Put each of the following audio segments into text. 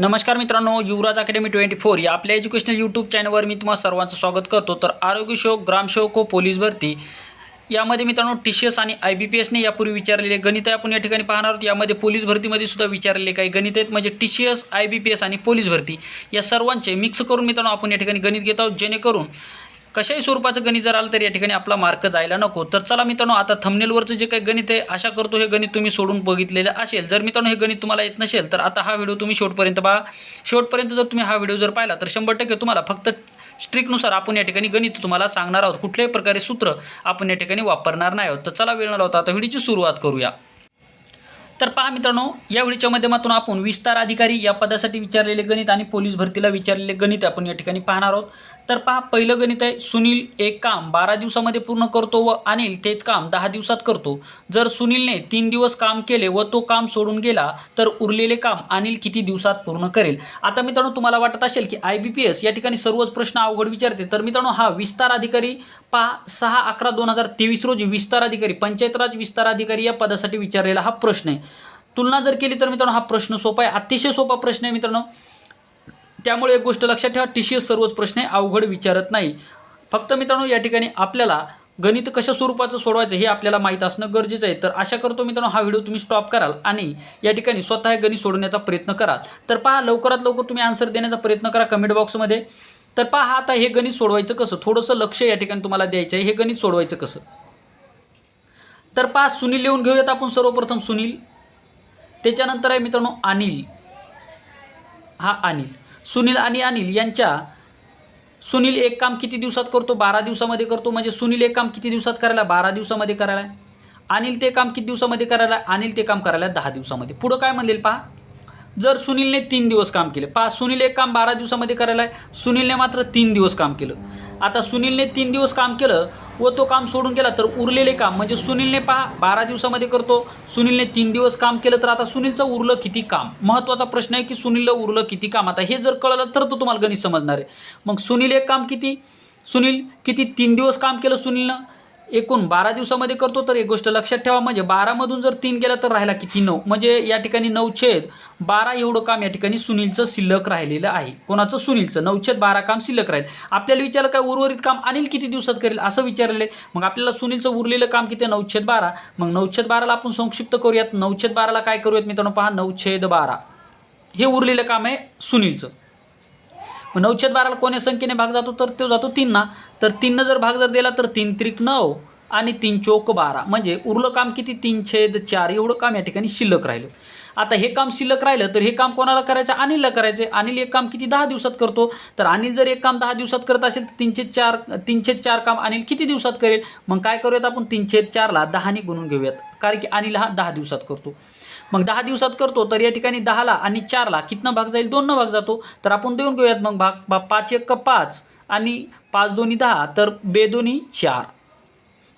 नमस्कार मित्रांनो युवराज academy twenty four या आपल्या एज्युकेशनल यूट्यूब चॅनलवर मी तुम्हाला सर्वांचं स्वागत करतो. तर आरोग्य शोक ग्रामसेवक व पोलीस भरती यामध्ये मित्रांनो टी सी एस आणि आय बी पी एसने यापूर्वी विचारलेले गणित आपण या ठिकाणी पाहणार आहोत. यामध्ये पोलीस भरतीमध्ये सुद्धा विचारलेले काही गणित आहेत म्हणजे T C S I B P S आणि पोलीस भरती. या सर्वांचे मिक्स करून मित्रांनो आपण या ठिकाणी गणित घेत आहोत. जेणेकरून कशाही स्वरूपाचं गणित जर आलं तर या ठिकाणी आपला मार्क जायला नको. तर चला मित्रांनो आता थंबनेलवरचं जे काही गणित आहे आशा करतो हे गणित तुम्ही सोडून बघितलेलं असेल. जर मित्रांनो हे गणित तुम्हाला येत नसेल तर आता हा व्हिडिओ तुम्ही शेवटपर्यंत पहा. शेवटपर्यंत जर तुम्ही हा व्हिडिओ जर पाहिला तर शंभर टक्के तुम्हाला फक्त स्ट्रिकनुसार आपण या ठिकाणी गणित तुम्हाला सांगणार आहोत. कुठल्याही प्रकारे सूत्र आपण या ठिकाणी वापरणार नाही आहोत. तर चला वेळ न लावता आता व्हिडिओची सुरुवात करूया. तर पहा मित्रांनो या व्हिडिओच्या माध्यमातून आपण विस्तार अधिकारी या पदासाठी विचारलेले गणित आणि पोलीस भरतीला विचारलेले गणित आपण या ठिकाणी पाहणार आहोत. तर पहा पहिलं गणित आहे सुनील एक काम बारा दिवसामध्ये पूर्ण करतो व अनिल तेच काम दहा दिवसात करतो. जर सुनीलने तीन दिवस काम केले व तो काम सोडून गेला तर उरलेले काम अनिल किती दिवसात पूर्ण करेल? आता मित्रांनो तुम्हाला वाटत असेल की आय बी पी एस या ठिकाणी सर्वच प्रश्न अवघड विचारते तर मित्रांनो हा विस्तार अधिकारी पहा सहा अकरा दोन हजार तेवीस रोजी विस्तार अधिकारी पंचायत राज विस्तार अधिकारी या पदासाठी विचारलेला हा प्रश्न आहे. तुलना जर केली तर मित्रांनो हा प्रश्न सोपा आहे अतिशय सोपा प्रश्न आहे मित्रांनो. त्यामुळे एक गोष्ट लक्षात ठेवा टी सी एस सर्वच प्रश्न अवघड विचारत नाही. फक्त मित्रांनो या ठिकाणी आपल्याला गणित कशा स्वरूपाचं सोडवायचं हे आपल्याला माहीत असणं गरजेचं आहे. तर आशा करतो मित्रांनो हा व्हिडिओ तुम्ही स्टॉप कराल आणि या ठिकाणी स्वतः हे गणित सोडवण्याचा प्रयत्न कराल. तर पहा लवकरात लवकर तुम्ही आन्सर देण्याचा प्रयत्न करा कमेंट बॉक्समध्ये. तर पहा आता हे गणित सोडवायचं कसं? थोडंसं लक्ष या ठिकाणी तुम्हाला द्यायचं आहे हे गणित सोडवायचं कसं? तर पहा सुनील लिहून घेऊयात आपण सर्वप्रथम सुनील. त्याच्यानंतर आहे मित्रांनो अनिल. हा अनिल. सुनील आणि अनिल यांच्या सुनील एक काम किती दिवसात करतो? बारा दिवसामध्ये करतो. म्हणजे सुनील एक काम किती दिवसात करायला? बारा दिवसामध्ये करायला. आहे. अनिल ते काम किती दिवसामध्ये करायला? आहे? अनिल ते काम करायला दहा दिवसामध्ये. पुढं काय म्हणेल पहा? जर सुनीलने तीन दिवस काम केले पहा सुनील एक काम बारा दिवसामध्ये करायला आहे सुनीलने मात्र तीन दिवस काम केलं. आता सुनीलने तीन दिवस काम केलं व तो काम सोडून गेला तर उरलेले काम म्हणजे सुनीलने पहा बारा दिवसामध्ये करतो सुनीलने तीन दिवस काम केलं तर आता सुनीलचं उरलं किती काम? महत्त्वाचा प्रश्न आहे की सुनीलला उरलं किती काम? आता हे जर कळलं तर तो तुम्हाला गणित समजणार आहे. मग सुनील एक काम किती? सुनील किती तीन दिवस काम केलं सुनीलनं? एकूण बारा दिवसामध्ये करतो तर एक गोष्ट लक्षात ठेवा म्हणजे बारामधून जर तीन गेला तर राहिला किती नऊ? म्हणजे या ठिकाणी नऊछेद बारा एवढं काम या ठिकाणी सुनीलचं शिल्लक राहिलेलं आहे. कोणाचं? सुनीलचं. नऊछेद बारा काम शिल्लक राहील. आपल्याला विचारलं काय उर्वरित काम अनिल किती दिवसात करेल? असं विचारलेलं आहे. मग आपल्याला सुनीलचं उरलेलं काम किती आहे? नऊछेद बारा. मग नऊछेद बाराला आपण संक्षिप्त करूयात. नऊछेद बाराला काय करूयात मित्रांनो? पहा नऊछेद बारा. हे उरलेलं काम आहे सुनीलचं. मग नऊछेद बाराला कोण्या संख्येने भाग जातो? तर तो जातो तीनना. तर तीननं जर भाग जर दिला तर तीन त्रिक नऊ आणि तीन चोक बारा. म्हणजे उरलं काम किती? तीन छेद चार. एवढं काम या ठिकाणी शिल्लक राहिलं. आता हे काम शिल्लक राहिलं तर हे काम कोणाला करायचं? अनिलला करायचं अनिल एक काम किती? दहा दिवसात करतो. तर अनिल जर एक काम दहा दिवसात करत असेल तर तीनशे चार तीनशे चार काम अनिल किती दिवसात करेल? मग काय करूयात आपण? तीनशे चारला दहाने गुणून घेऊयात. कारण की अनिल हा दहा दिवसात करतो. मग दहा दिवसात करतो तर या ठिकाणी दहाला आणि चारला कितना भाग जाईल? दोननं भाग जातो. तर आपण देऊन घेऊयात मग भाग. बा पाच एक पाच आणि पाच दोन्ही दहा तर बेदोन्ही चार.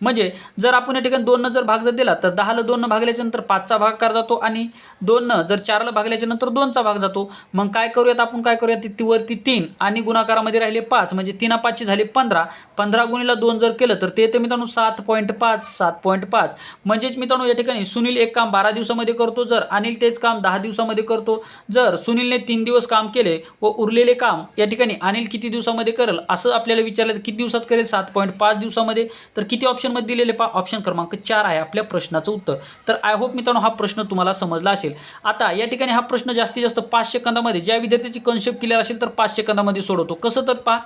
म्हणजे जर आपण या ठिकाणी दोननं जर भाग जर दिला तर दहाला दोननं भागल्याच्या नंतर पाचचा भागाकार जातो आणि दोननं जर चारला भागल्याच्या नंतर दोनचा भाग जातो. मग काय करूयात आपण? काय करूयात? ती वरती तीन आणि गुणाकारामध्ये राहिले पाच म्हणजे तीना पाचशे झाले पंधरा. पंधरा गुणीला दोन जर केलं तर ते येतं मित्रांनो सात पॉईंट पाच सात पॉईंट पाच. म्हणजेच मित्रांनो या ठिकाणी सुनील एक काम बारा दिवसामध्ये करतो जर अनिल तेच काम दहा दिवसामध्ये करतो. जर सुनीलने तीन दिवस काम केले व उरलेले काम या ठिकाणी अनिल किती दिवसामध्ये करेल? असं आपल्याला विचारलं किती दिवसात करेल? सात पॉईंट पाच दिवसामध्ये. तर किती ऑप्शन ऑप्शनमध्ये दिलेले पहा ऑप्शन क्रमांक चार आहे आपल्या प्रश्नाचं उत्तर. तर आय होप मित्रांनो हा प्रश्न तुम्हाला समजला असेल. आता या ठिकाणी हा प्रश्न जास्तीत जास्त पाच सेकंदामध्ये ज्या विद्यार्थ्याची कन्सेप्ट क्लिअर असेल तर पाच सेकंदामध्ये सोडवतो. कसं तर पहा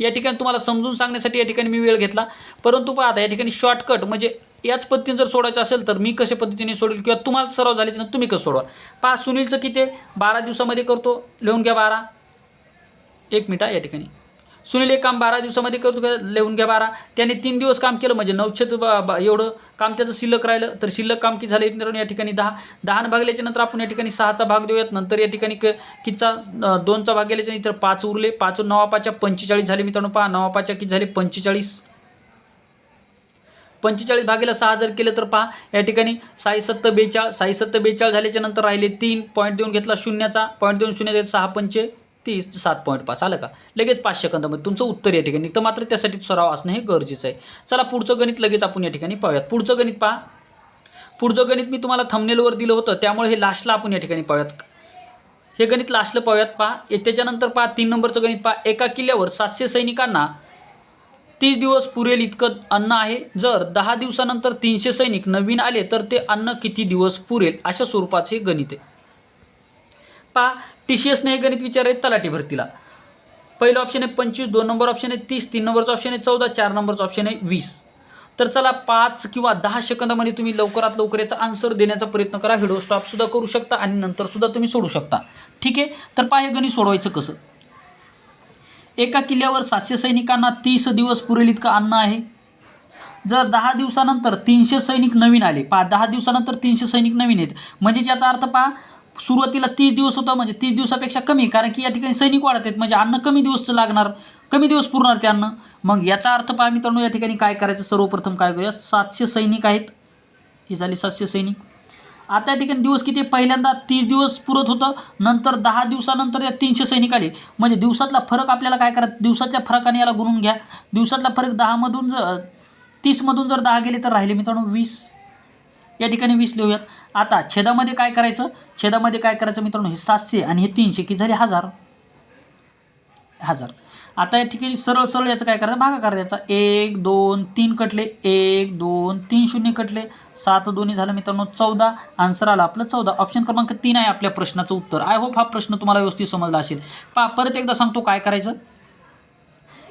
या ठिकाणी तुम्हाला समजून सांगण्यासाठी या ठिकाणी मी वेळ घेतला. परंतु पहा आता या ठिकाणी शॉर्टकट म्हणजे याच पद्धतीने जर सोडायचं असेल तर मी कशा पद्धतीने सोडेल किंवा तुम्हाला सराव झाल्याच्या ना तुम्ही कसं सोडवा पहा सुनीलचं किती बारा दिवसामध्ये करतो. लिहून घ्या बारा. एक मिनिट या ठिकाणी. सुनील एक काम बारा दिवसामध्ये करून लिहून घ्या बारा. त्याने तीन दिवस काम केलं म्हणजे नऊशे बा बा- एवढं काम त्याचं शिल्लक राहिलं. तर शिल्लक काम किती झालं? मित्रांनो या ठिकाणी दहा. दहानं भागल्याच्या नंतर आपण या ठिकाणी सहाचा भाग देऊयात. नंतर या ठिकाणी क कितीचा दोनचा भाग गेल्याच्यानंतर पाच उरले. पाच नवापाच्या पंचेचाळीस झाले मित्रांनो. पहा नवापाच्या किती झाले? पंचेचाळीस. पंचेचाळीस भागेला सहा जर केलं तर पहा या ठिकाणी साई सत्तर बेचाळ साई सत्तर बेचाळ झाल्याच्यानंतर राहिले तीन. पॉईंट देऊन घेतला शून्याचा. पॉईंट देऊन शून्य देत सहा पंचे तीस सात पॉईंट पाच आलं का? लगेच पाच सेकंदामध्ये तुमचं उत्तर या ठिकाणी तर मात्र त्यासाठी सराव असणं हे गरजेचं आहे. चला पुढचं गणित लगेच आपण या ठिकाणी पाहूयात. पुढचं गणित पहा. पुढचं गणित मी तुम्हाला थंबनेलवर दिलं होतं. त्यामुळे हे लास्टला आपण या ठिकाणी पाहूयात. हे गणित लास्टला पाहूयात पहा. त्याच्यानंतर पहा तीन नंबरचं गणित पहा. एका किल्ल्यावर सातशे सैनिकांना तीस दिवस पुरेल इतकं अन्न आहे. जर दहा दिवसानंतर तीनशे सैनिक नवीन आले तर ते अन्न किती दिवस पुरेल? अशा स्वरूपाचे गणित आहे. पहा टी सी एसने हे गणित विचारले तलाठी भरतीला पहिलं ऑप्शन आहे पंचवीस दोन नंबर ऑप्शन आहे तीस तीन नंबरचं ऑप्शन आहे चौदा चार नंबरचं ऑप्शन आहे वीस. तर चला पाच किंवा दहा सेकंदामध्ये तुम्ही लवकरात लवकर याचा आन्सर देण्याचा प्रयत्न करा. व्हिडिओ स्टॉपसुद्धा करू शकता आणि नंतरसुद्धा तुम्ही सोडू शकता. ठीक आहे? तर पाहे गणित सोडवायचं कसं? एका किल्ल्यावर सातशे सैनिकांना तीस दिवस पुरेल इतकं अन्न आहे. जर दहा दिवसानंतर तीनशे सैनिक नवीन आले पहा दहा दिवसानंतर तीनशे सैनिक नवीन आहेत. म्हणजे याचा अर्थ पहा सुरुवातीला तीस दिवस होतं म्हणजे तीस दिवसापेक्षा कमी कारण की या ठिकाणी सैनिक वाढत आहेत म्हणजे अन्न कमी दिवस लागणार कमी दिवस पुरणार ते अन्न. मग याचा अर्थ पहा मित्रांनो या ठिकाणी काय करायचं? सर्वप्रथम काय करूया? सातशे सैनिक आहेत. हे झाले सातशे सैनिक. आता या ठिकाणी दिवस किती? पहिल्यांदा तीस दिवस पुरत होतं नंतर दहा दिवसानंतर या तीनशे सैनिक आले. म्हणजे दिवसातला फरक आपल्याला काय करायचं दिवसातल्या फरकाने याला गुणून घ्या. दिवसातला फरक दहामधून जर तीसमधून जर दहा गेले तर राहिले मित्रांनो वीस. या ठिकाणी वीस लिहूयात. आता छेदामध्ये काय करायचं? छेदामध्ये काय करायचं मित्रांनो? हे सातशे आणि हे तीनशे. की झाले? हजार. हजार. आता या ठिकाणी सरळ सरळ याचं काय करायचं? भागा द्यायचा. एक दोन तीन कटले. एक दोन तीन शून्य कटले. सात दोन्ही झालं मित्रांनो चौदा. आन्सर आला आपलं चौदा. ऑप्शन क्रमांक तीन आहे आपल्या प्रश्नाचं उत्तर. आय होप हा प्रश्न तुम्हाला व्यवस्थित समजला असेल. पा परत एकदा सांगतो काय करायचं.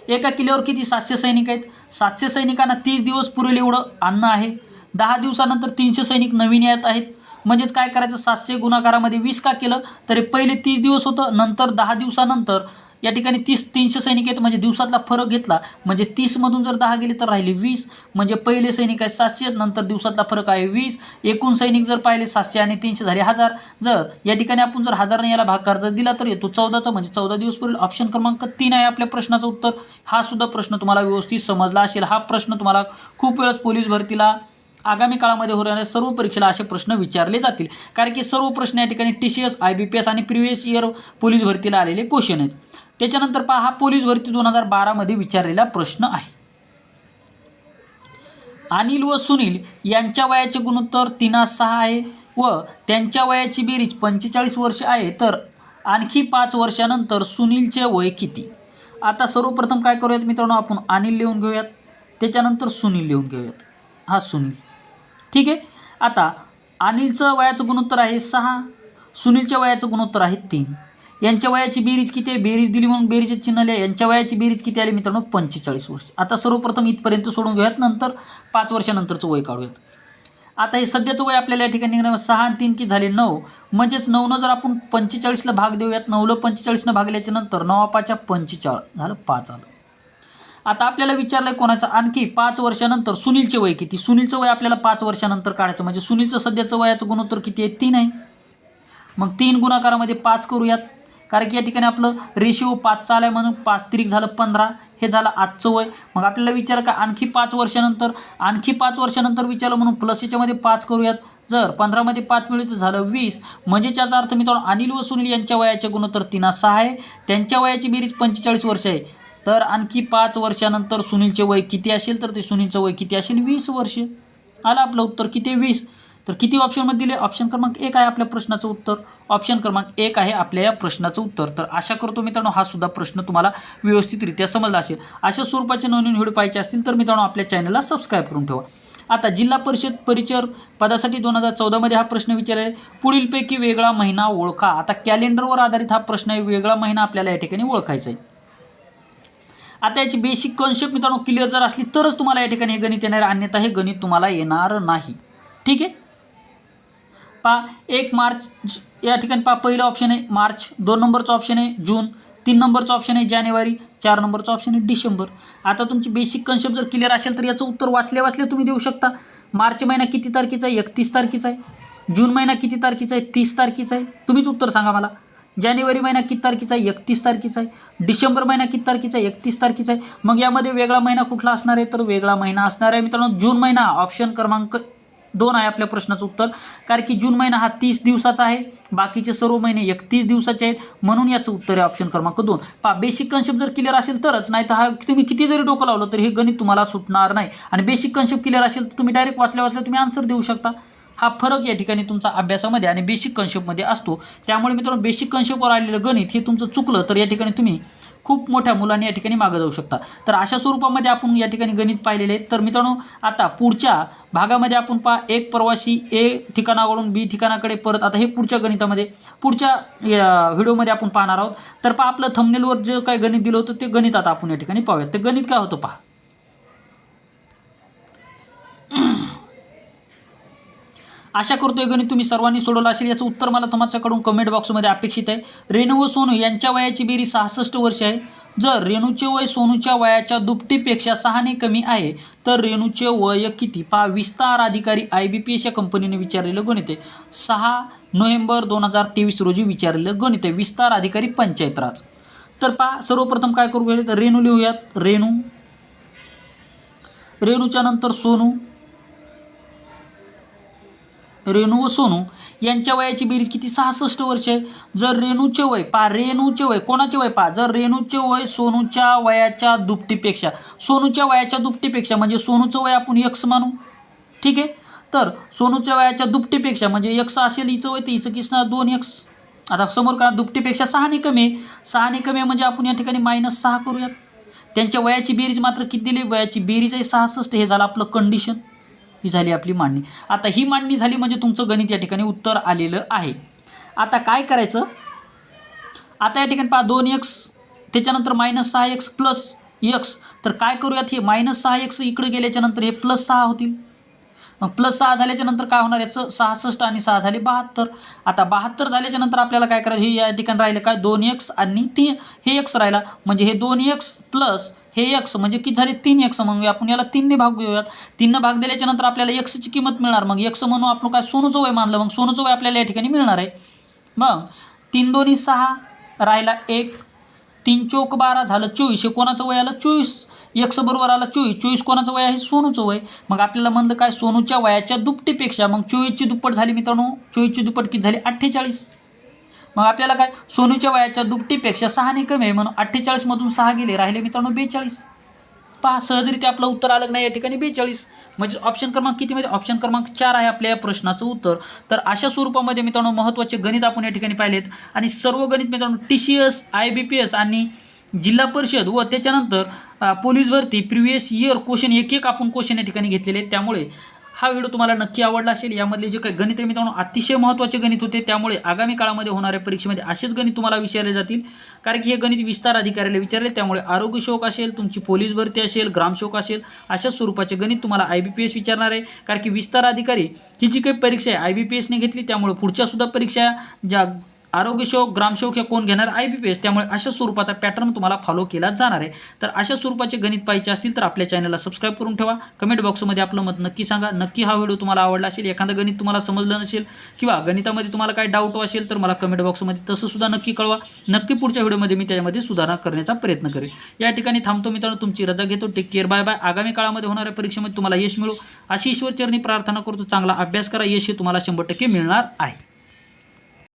एका किल्ल्यावर किती सातशे सैनिक आहेत? सातशे सैनिकांना तीस दिवस पुरेल एवढं. अन्न आहे. दहा दिवसानंतर तीनशे सैनिक नवीन येत आहेत. म्हणजेच काय करायचं? सातशे गुणाकारामध्ये वीस का केलं? तरी पहिले तीस दिवस होतं नंतर दहा दिवसानंतर या ठिकाणी तीस तीनशे सैनिक आहेत. म्हणजे दिवसातला फरक घेतला. म्हणजे तीसमधून जर दहा गेले तर राहिले वीस. म्हणजे पहिले सैनिक आहे सातशे नंतर दिवसातला फरक आहे वीस. एकूण सैनिक जर पाहिले सातशे आणि तीनशे झाले हजार. जर या ठिकाणी आपण जर हजारने याला भागाकार जर दिला तर येतो चौदाचा. म्हणजे चौदा दिवस पुरेल ऑप्शन क्रमांक तीन आहे आपल्या प्रश्नाचं उत्तर. हा सुद्धा प्रश्न तुम्हाला व्यवस्थित समजला असेल. हा प्रश्न तुम्हाला खूप वेळेस पोलीस भरतीला आगामी काळामध्ये होणाऱ्या सर्व परीक्षेला असे प्रश्न विचारले जातील. कारण की सर्व प्रश्न या ठिकाणी T C S I B P S आणि प्रिव्हियस इयर पोलीस भरतीला आलेले क्वेश्चन आहेत. त्याच्यानंतर पहा हा पोलीस भरती दोन हजार बारामध्ये विचारलेला प्रश्न आहे. अनिल व सुनील यांच्या वयाचे गुणोत्तर तिना सहा आहे व त्यांच्या वयाची बेरीज पंचेचाळीस वर्ष आहे तर आणखी पाच वर्षानंतर सुनीलचे वय किती? आता सर्वप्रथम काय करूयात मित्रांनो आपण अनिल लिहून घेऊयात. त्याच्यानंतर सुनील लिहून घेऊयात. हा सुनील. ठीक आहे? आता अनिलचं वयाचं गुणोत्तर आहे सहा सुनीलच्या वयाचं गुणोत्तर आहे तीन. यांच्या वयाची बेरीज किती आहे? बेरीज दिली म्हणून बेरीजचे चिन्ह लिहा. यांच्या वयाची बेरीज किती आली मित्रांनो? पंचेचाळीस वर्ष. आता सर्वप्रथम इथपर्यंत सोडून घेऊयात. नंतर पाच वर्षानंतरचं वय काढूयात. आता हे सध्याचं वय आपल्याला या ठिकाणी निघणार सहा आणि तीन की झाले नऊ. म्हणजेच नऊनं जर आपण पंचेचाळीसला भाग देऊयात नऊला पंचेचाळीसनं भागल्याच्या नंतर नवापाच्या पंचेचाळीस झालं पाच आलं. आता आपल्याला विचारलं आहे कोणाचं? आणखी पाच वर्षानंतर सुनीलचे वय किती? सुनीलचं वय आपल्याला पाच वर्षानंतर काढायचं. म्हणजे सुनीलचं सध्याचं वयाचं गुणोत्तर किती आहे? तीन आहे. मग तीन गुणाकारामध्ये पाच करूयात. कारण की या ठिकाणी आपलं रेशिओ पाचचा आलं आहे म्हणून पाच तिरीक झालं पंधरा. हे झालं आजचं वय. मग आपल्याला विचार का आणखी पाच वर्षानंतर आणखी पाच वर्षानंतर विचारलं म्हणून प्लस याच्यामध्ये पाच करूयात. जर पंधरामध्ये पाच मिळेल तर झालं वीस. म्हणजे त्याचा अर्थ मित्रांनो अनिल व सुनील यांच्या वयाचे गुणोत्तर तिना सहा आहे. त्यांच्या वयाची बेरीज पंचेचाळीस वर्ष आहे. तर आणखी पाच वर्षानंतर सुनीलचे वय किती असेल तर ते सुनीलचं वय किती असेल? वीस वर्ष. आलं आपलं उत्तर किती? वीस. तर किती ऑप्शनमध्ये दिले? ऑप्शन क्रमांक एक आहे आपल्या प्रश्नाचं उत्तर. ऑप्शन क्रमांक एक आहे आपल्या या प्रश्नाचं उत्तर. तर आशा करतो मित्रांनो हा सुद्धा प्रश्न तुम्हाला व्यवस्थितरित्या समजला असेल. अशा स्वरूपाचे नवीन व्हिडिओ पाहिजे असतील तर मित्रांनो आपल्या चॅनलला सबस्क्राईब करून ठेवा. आता जिल्हा परिषद परिचर पदासाठी दोन हजार चौदामध्ये हा प्रश्न विचारला आहे. पुढीलपैकी वेगळा महिना ओळखा. आता कॅलेंडरवर आधारित हा प्रश्न आहे. वेगळा महिना आपल्याला या ठिकाणी ओळखायचा आहे. आता याची बेसिक कॉन्सेप्ट मित्रांनो क्लिअर जर असली तरच तुम्हाला या ठिकाणी हे गणित येणार अन्यथा हे गणित तुम्हाला येणार नाही. ठीक आहे? पा एक मार्च या ठिकाणी पा पहिलं ऑप्शन आहे मार्च दोन नंबरचं ऑप्शन आहे जून तीन नंबरचं ऑप्शन आहे जानेवारी चार नंबरचं ऑप्शन आहे डिसेंबर. आता तुमची बेसिक कन्सेप्ट जर क्लिअर असेल तर याचं उत्तर वाचल्या वाचल्या तुम्ही देऊ शकता. मार्च महिना किती तारखेचा आहे? एकतीस तारखेचा आहे. जून महिना किती तारखेचा आहे? तीस तारखेचा आहे. तुम्हीच उत्तर सांगा मला. जानेवारी महिना किती तारखेचा आहे? एकतीस तारखेचा आहे. डिसेंबर महिना किती तारखेचा आहे? एकतीस तारखेचा आहे. मग यामध्ये वेगळा महिना कुठला असणार आहे? तर वेगळा महिना असणार आहे मित्रांनो जून महिना. ऑप्शन क्रमांक दोन आहे आपल्या प्रश्नाचं उत्तर. कारण की जून महिना हा तीस दिवसाचा आहे. बाकीचे सर्व महिने एकतीस दिवसाचे आहेत. म्हणून याचं उत्तर आहे ऑप्शन क्रमांक दोन. पा बेसिक कन्सेप्ट जर क्लिअर असेल तरच नाही तर हा तुम्ही किती जरी डोकं लावलं तर हे गणित तुम्हाला सुटणार नाही. आणि बेसिक कन्सेप्ट क्लिअर असेल तर तुम्ही डायरेक्ट वाचल्या वाचल्या तुम्ही आन्सर देऊ शकता. हा फरक या ठिकाणी तुमचा अभ्यासामध्ये आणि बेसिक कन्सेप्टमध्ये असतो. त्यामुळे मित्रांनो बेसिक कन्सेप्टवर आलेलं गणित हे तुमचं चुकलं तर या ठिकाणी तुम्ही खूप मोठ्या मुलांनी या ठिकाणी मागं जाऊ शकता. तर अशा स्वरूपामध्ये आपण या ठिकाणी गणित पाहिलेले तर मित्रांनो आता पुढच्या भागामध्ये आपण पहा एक प्रवासी ए ठिकाणावरून बी ठिकाणाकडे परत आता हे पुढच्या गणितामध्ये पुढच्या व्हिडिओमध्ये आपण पाहणार आहोत. तर पहा आपलं थमनेलवर जे काही गणित दिलं होतं ते गणित आता आपण या ठिकाणी पाहूयात. ते गणित काय होतं पहा. आशा करतोय गणित तुम्ही सर्वांनी सोडवलं असेल. याचं उत्तर मला तुमच्याकडून कमेंट बॉक्समध्ये अपेक्षित आहे. रेणू व सोनू यांच्या वयाची बेरीज सहासष्ट वर्ष आहे. जर रेणूचे वय सोनूच्या वयाच्या दुपटीपेक्षा सहाने कमी आहे तर रेणूचे वय किती? पहा विस्तार अधिकारी आय बी पी एस या कंपनीने विचारलेलं गणित आहे. सहा नोव्हेंबर दोन हजार तेवीस रोजी विचारलेलं गणित आहे. विस्तार अधिकारी पंचायत राज तर पहा सर्वप्रथम काय करू तर रेणू लिहूयात. रेणू. रेणूच्या नंतर सोनू. रेणू व सोनू यांच्या वयाची बेरीज किती? सहासष्ट वर्ष. आहे जर रेणूचे वय पा रेणूचे वय कोणाचे वय पा? जर रेणूचे वय सोनूच्या वयाच्या दुपटीपेक्षा सोनूच्या वयाच्या दुपटीपेक्षा म्हणजे सोनूचं वय आपण यक्स मानू. ठीक आहे? तर सोनूच्या वयाच्या दुपटीपेक्षा म्हणजे यक्स असेल हिचं वय तर हिचं किसणार दोन यक्स आता समोर का दुपटीपेक्षा सहाने कमी आहे. सहाने कमी आहे म्हणजे आपण या ठिकाणी मायनस सहा करूयात. त्यांच्या वयाची बेरीज मात्र किती दिली? वयाची बेरीज आहे सहासष्ट. हे झालं आपलं कंडिशन ही झाली आपली मांडणी. आता ही मांडणी झाली म्हणजे तुमचं गणित या ठिकाणी उत्तर आलेलं आहे. आता काय करायचं? आता या ठिकाणी पहा दोन एक्स त्याच्यानंतर मायनस सहा एक्स प्लस एक्स तर काय करूयात हे? मायनस सहा एक्स इकडे गेल्याच्यानंतर हे प्लस सहा होतील. मग प्लस सहा झाल्याच्यानंतर काय होणार? याचं सहासष्ट आणि सहा झाले बहात्तर. आता बहात्तर झाल्याच्यानंतर आपल्याला काय करायचं? हे या ठिकाणी राहिलं काय? दोन एक्स आणि ती हे एक्स राहिला. म्हणजे हे दोन एक्स प्लस हे एक्स म्हणजे किती झाले? तीन एक्स. मग आपण याला तीनने भाग घेऊयात तीननं भाग दिल्याच्या नंतर आपल्याला एक्सची किंमत मिळणार. मग एक्स म्हणून आपण काय सोनूचं वय मानलं. मग सोनूचं वय आपल्याला या ठिकाणी मिळणार आहे. मग तीन दोन्ही सहा राहिला एक. तीन चौक बारा झालं चोवीस. हे कोणाचं वय आलं? चोवीस. एक्स बरोबर आला चोवीस. चोवीस कोणाचं वय आहे? सोनूचं वय. मग आपल्याला म्हणलं काय? सोनूच्या वयाच्या दुपटीपेक्षा. मग चोवीसची दुप्पट झाली मित्रांनो. चोवीसची दुप्पट किती झाली? अठ्ठेचाळीस. मग आपल्याला काय? सोनूच्या वयाच्या दुपटीपेक्षा सहाने कमी आहे म्हणून अठ्ठेचाळीसमधून सहा गेले. राहिले मित्रांनो बेचाळीस. पहा सहजरित्या आपलं उत्तर आलं नाही या ठिकाणी बेचाळीस. म्हणजे ऑप्शन क्रमांक कितीमध्ये ऑप्शन क्रमांक चार आहे आपल्या या प्रश्नाचं उत्तर. तर अशा स्वरूपामध्ये मित्रांनो महत्त्वाचे गणित आपण या ठिकाणी पाहिलेत. आणि सर्व गणित मित्रांनो T C S I B P S आणि जिल्हा परिषद व त्याच्यानंतर पोलीस भरती प्रिव्हियस इयर क्वेश्चन एक एक आपण क्वेश्चन या ठिकाणी घेतलेले आहेत. त्यामुळे हा व्हिडिओ तुम्हाला नक्की आवडला असेल. यामधले जे काही गणित आहे मित्रांनो अतिशय महत्त्वाचे गणित होते. त्यामुळे आगामी काळामध्ये होणाऱ्या परीक्षेमध्ये असेच गणित तुम्हाला विचारले जातील. कारण की हे गणित विस्तार अधिकाऱ्याला विचारले त्यामुळे आरोग्य शोक असेल तुमची पोलीस भरती असेल ग्रामशोक असेल अशा स्वरूपाचे गणित तुम्हाला आय बी पी एस विचारणार आहे. कारण की विस्तार अधिकारी ही जी काही परीक्षा आहे आय बी पी एसने घेतली त्यामुळे पुढच्या सुद्धा परीक्षा ज्या आरोग्य शोक ग्रामशोक हे कोण घेणार? आय बी पी एस त्यामुळे अशा स्वरूपाचा पॅटर्न तुम्हाला फॉलो केला जाणार आहे. तर अशा स्वरूपाचे गणित पाहिजे असतील तर आपल्या चॅनलला सबस्क्राईब करून ठेवा. कमेंट बॉक्समध्ये आपलं मत नक्की सांगा. नक्की हा व्हिडिओ तुम्हाला आवडला असेल एखादं गणित तुम्हाला समजलं नसेल किंवा गणितामध्ये तुम्हाला काही डाऊट असेल तर मला कमेंट बॉक्समध्ये तसं सुद्धा नक्की कळवा. नक्की पुढच्या व्हिडिओमध्ये मी त्याच्यामध्ये सुधारणा करण्याचा प्रयत्न करेन. या ठिकाणी थांबतो मित्रांनो. तुमची रजा घेतो. टेक केअर बाय बाय आगामी काळामध्ये होणाऱ्या परीक्षेमध्ये तुम्हाला यश मिळो. अशी ईश्वरचरणी प्रार्थना करतो. चांगला अभ्यास करा. यश हे तुम्हाला शंभर टक्के मिळणार आहे.